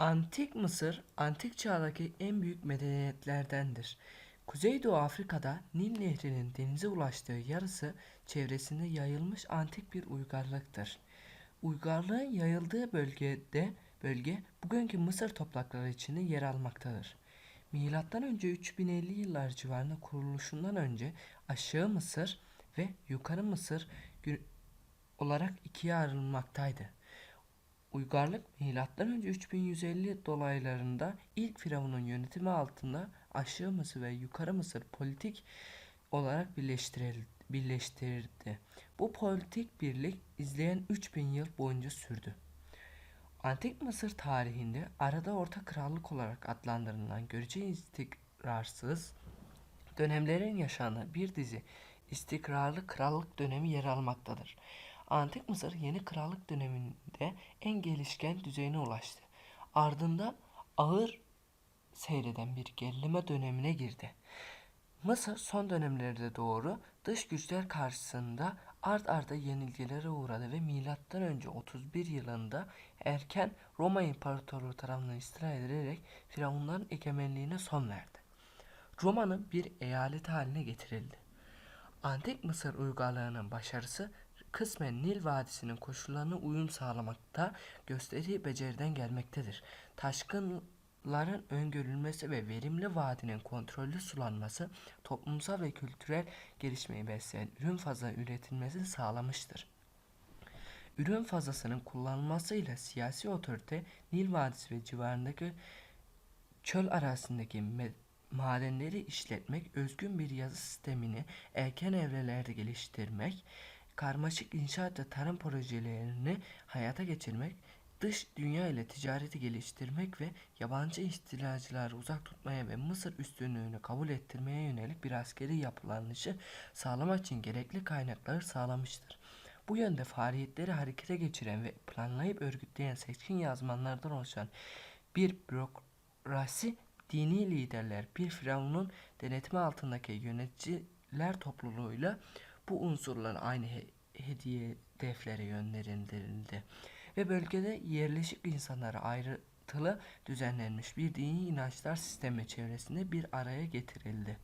Antik Mısır, antik çağdaki en büyük medeniyetlerdendir. Kuzeydoğu Afrika'da Nil Nehri'nin denize ulaştığı yarısı çevresinde yayılmış antik bir uygarlıktır. Uygarlığın yayıldığı bölgede bölge bugünkü Mısır toprakları içinde yer almaktadır. Milattan önce 3050 yıllar civarında kuruluşundan önce Aşağı Mısır ve Yukarı Mısır olarak ikiye ayrılmaktaydı. Uygarlık milattan önce 3150 dolaylarında ilk firavunun yönetimi altında Aşağı Mısır ve Yukarı Mısır politik olarak birleştirildi. Bu politik birlik izleyen 3000 yıl boyunca sürdü. Antik Mısır tarihinde arada Orta Krallık olarak adlandırılan görece istikrarsız dönemlerin yaşandığı bir dizi istikrarlı krallık dönemi yer almaktadır. Antik Mısır yeni krallık döneminde en gelişken düzeyine ulaştı. Ardından ağır seyreden bir gerileme dönemine girdi. Mısır son dönemlerde doğru dış güçler karşısında ard arda yenilgilere uğradı ve milattan önce 31 yılında erken Roma İmparatorluğu tarafından istila edilerek Firavunların egemenliğine son verdi. Roma'nın bir eyaleti haline getirildi. Antik Mısır uygarlığının başarısı kısmen Nil Vadisi'nin koşullarına uyum sağlamakta gösterdiği beceriden gelmektedir. Taşkınların öngörülmesi ve verimli vadinin kontrollü sulanması toplumsal ve kültürel gelişmeyi besleyen ürün fazla üretilmesini sağlamıştır. Ürün fazlasının kullanılmasıyla siyasi otorite Nil Vadisi ve civarındaki çöl arazisindeki me- madenleri işletmek, özgün bir yazı sistemini erken evrelerde geliştirmek, karmaşık inşaat ve tarım projelerini hayata geçirmek, dış dünya ile ticareti geliştirmek ve yabancı istilacıları uzak tutmaya ve Mısır üstünlüğünü kabul ettirmeye yönelik bir askeri yapılanışı sağlamak için gerekli kaynakları sağlamıştır. Bu yönde faaliyetleri harekete geçiren ve planlayıp örgütleyen seçkin yazmanlardan oluşan bir bürokrasi dini liderler bir firavunun denetimi altındaki yöneticiler topluluğuyla bu unsurlar aynı he- hediye hedeflere yönlendirildi ve bölgede yerleşik insanlara ayrıntılı düzenlenmiş bir dini inançlar sistemi çevresinde bir araya getirildi.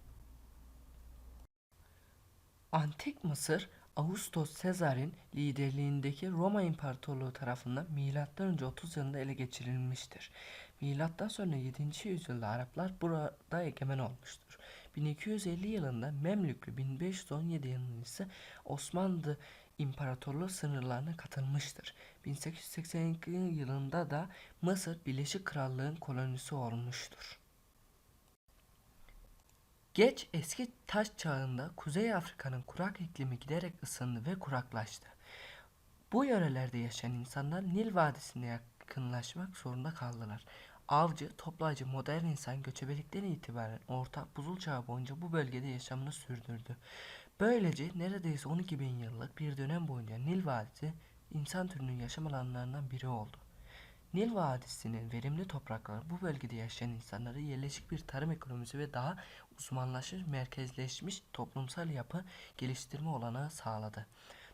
Antik Mısır, Ağustos Sezar'ın liderliğindeki Roma İmparatorluğu tarafından M.Ö. 30 yılında ele geçirilmiştir. Milattan sonra 7. yüzyılda Araplar burada egemen olmuştur. 1250 yılında Memlüklü, 1517 yılında ise Osmanlı İmparatorluğu sınırlarına katılmıştır. 1882 yılında da Mısır Birleşik Krallığın kolonisi olmuştur. Geç eski taş çağında Kuzey Afrika'nın kurak iklimi giderek ısındı ve kuraklaştı. Bu yörelerde yaşayan insanlar Nil Vadisi'ne yakınlaşmak zorunda kaldılar. Avcı, toplayıcı modern insan göçebelikten itibaren Orta Buzul Çağı boyunca bu bölgede yaşamını sürdürdü. Böylece neredeyse 12 bin yıllık bir dönem boyunca Nil Vadisi insan türünün yaşam alanlarından biri oldu. Nil Vadisi'nin verimli toprakları bu bölgede yaşayan insanlara yerleşik bir tarım ekonomisi ve daha uzmanlaşmış, merkezleşmiş toplumsal yapı geliştirme olanağı sağladı.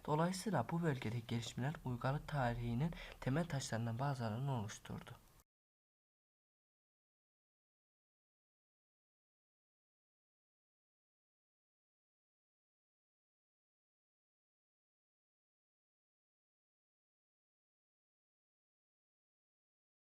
Dolayısıyla bu bölgedeki gelişmeler uygarlık tarihinin temel taşlarından bazılarını oluşturdu.